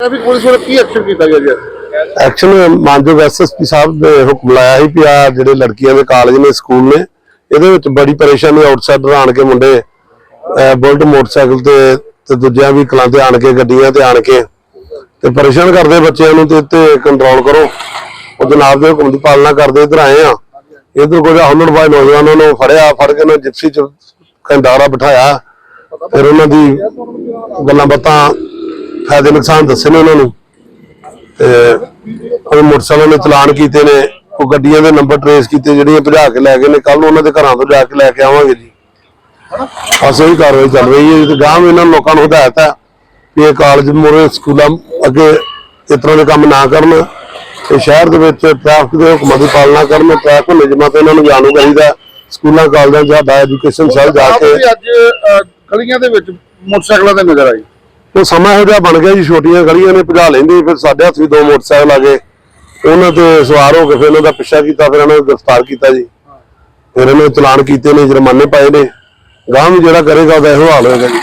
Traffic police ਵੱਲੋਂ ਕੀ action ਕੀਤਾ ਗਿਆ ਜੀ? ਐਕਸ਼ਨ ਮਾਨਯੋਗ ਐਸਐਸਪੀ ਸਾਹਿਬ ਨੇ ਹੁਕਮ ਲਾਇਆ ਸੀ ਵੀ ਆ ਜਿਹੜੇ ਲੜਕੀਆਂ ਦੇ ਕਾਲਜ ਨੇ ਸਕੂਲ ਨੇ, ਇਹਦੇ ਵਿੱਚ ਬੜੀ ਪਰੇਸ਼ਾਨੀ ਆਊਟਸਾਈਡਰ ਆਣ ਕੇ ਮੁੰਡੇ ਬੁਲਟ ਮੋਟਰਸਾਈਕਲ ਤੇ ਤੇ ਦੂਜਿਆਂ ਵੀ ਕਲਾਂ ਤੇ ਆਣ ਕੇ, ਗੱਡੀਆਂ ਤੇ ਆਣ ਕੇ ਤੇ ਪਰੇਸ਼ਾਨ ਕਰਦੇ ਬੱਚਿਆਂ ਨੂੰ ਤੇ ਤੇ ਕੰਟਰੋਲ ਕਰੋ। ਉਹ ਜਨਾਬ ਦੇ ਹੁਕਮ ਦੀ ਪਾਲਣਾ ਕਰਦੇ ਇਧਰ ਆਏ ਆ। ਇਧਰ ਕੁਝ ਹੁਨਰਬਾਜ਼ ਨੌਜਵਾਨਾਂ ਨੂੰ ਫੜਿਆ, ਫੜ ਕੇ ਨਾ ਜਿਪਸੀ ਚ ਕੰਡਾਰਾ ਬਿਠਾਇਆ। ਫਿਰ ਉਹਨਾਂ ਦੀ ਗੱਲਾਂ ਬਾਤਾਂ ਫਾਇਦੇ ਨੁਕਸਾਨ ਦੱਸੇ ਨੇ ਉਹਨਾਂ ਨੂੰ। ਤੇ ਉਹ ਮੋਟਰਸਾਈਕਲ ਨੇ ਚਲਾਨ ਕੀਤੇ ਨੇ, ਉਹ ਗੱਡੀਆਂ ਦੇ ਨੰਬਰ ਟਰੇਸ ਕੀਤੇ, ਜਿਹੜੀਆਂ ਭਜਾ ਕੇ ਲੈ ਗਏ ਨੇ ਕੱਲ ਉਹਨਾਂ ਦੇ ਘਰਾਂ ਤੋਂ ਜਾ ਕੇ ਲੈ ਕੇ ਆਵਾਂਗੇ ਜੀ। ਬਸ ਇਹੀ ਕਾਰਵਾਈ ਚੱਲ ਰਹੀ ਹੈ ਤੇ ਗਾਂਵ ਇਹਨਾਂ ਲੋਕਾਂ ਨੂੰ ਹਦਾਇਤ ਹੈ ਕਿ ਇਹ ਕਾਲਜ ਮੋਰੇ ਸਕੂਲਾਂ ਅੱਗੇ ਇਸ ਤਰ੍ਹਾਂ ਦੇ ਕੰਮ ਨਾ ਕਰਨ, ਤੇ ਸ਼ਹਿਰ ਦੇ ਵਿੱਚ ਟ੍ਰੈਫਿਕ ਦੇ ਹੁਕਮਾਂ ਦੀ ਪਾਲਣਾ ਕਰਨ, ਟ੍ਰੈਫਿਕ ਨਿਯਮਾਂ ਤੋਂ ਇਹਨਾਂ ਨੂੰ ਜਾਣੂ ਕਰੀਦਾ ਸਕੂਲਾਂ, ਕਾਲਜਾਂ 'ਚ ਸਾਡਾ ਐਜੂਕੇਸ਼ਨ ਸੈੱਲ ਜਾ ਕੇ ਅੱਜ ਗਲੀਆਂ ਦੇ ਵਿੱਚ ਮੋਟਰਸਾਈਕਲਾਂ ਤੇ ਨਜ਼ਰ ਆਈ। ਉਹ ਸਮਾਂ ਇਹੋ ਜਿਹਾ ਬਣ ਗਿਆ ਜੀ, ਛੋਟੀਆਂ ਗਲੀਆਂ ਨੇ ਭਜਾ ਲੈਂਦੇ, ਫਿਰ ਸਾਡੇ ਹੱਥ ਵੀ ਦੋ ਮੋਟਰਸਾਈਕਲ ਆ ਗਏ। ਉਹਨਾਂ ਤੇ ਸਵਾਰ ਹੋ ਕੇ ਫਿਰ ਉਹਨਾਂ ਦਾ ਪਿੱਛਾ ਕੀਤਾ, ਫਿਰ ਇਹਨਾਂ ਨੂੰ ਗ੍ਰਿਫਤਾਰ ਕੀਤਾ ਜੀ। ਫਿਰ ਇਹਨਾਂ ਨੂੰ ਚਲਾਨ ਕੀਤੇ ਨੇ, ਜੁਰਮਾਨੇ ਪਾਏ ਨੇ। ਗਾਂਹ ਵੀ ਜਿਹੜਾ ਕਰੇਗਾ, ਉਹਦਾ ਇਹੋ ਹਾਲ ਹੋਏਗਾ ਜੀ।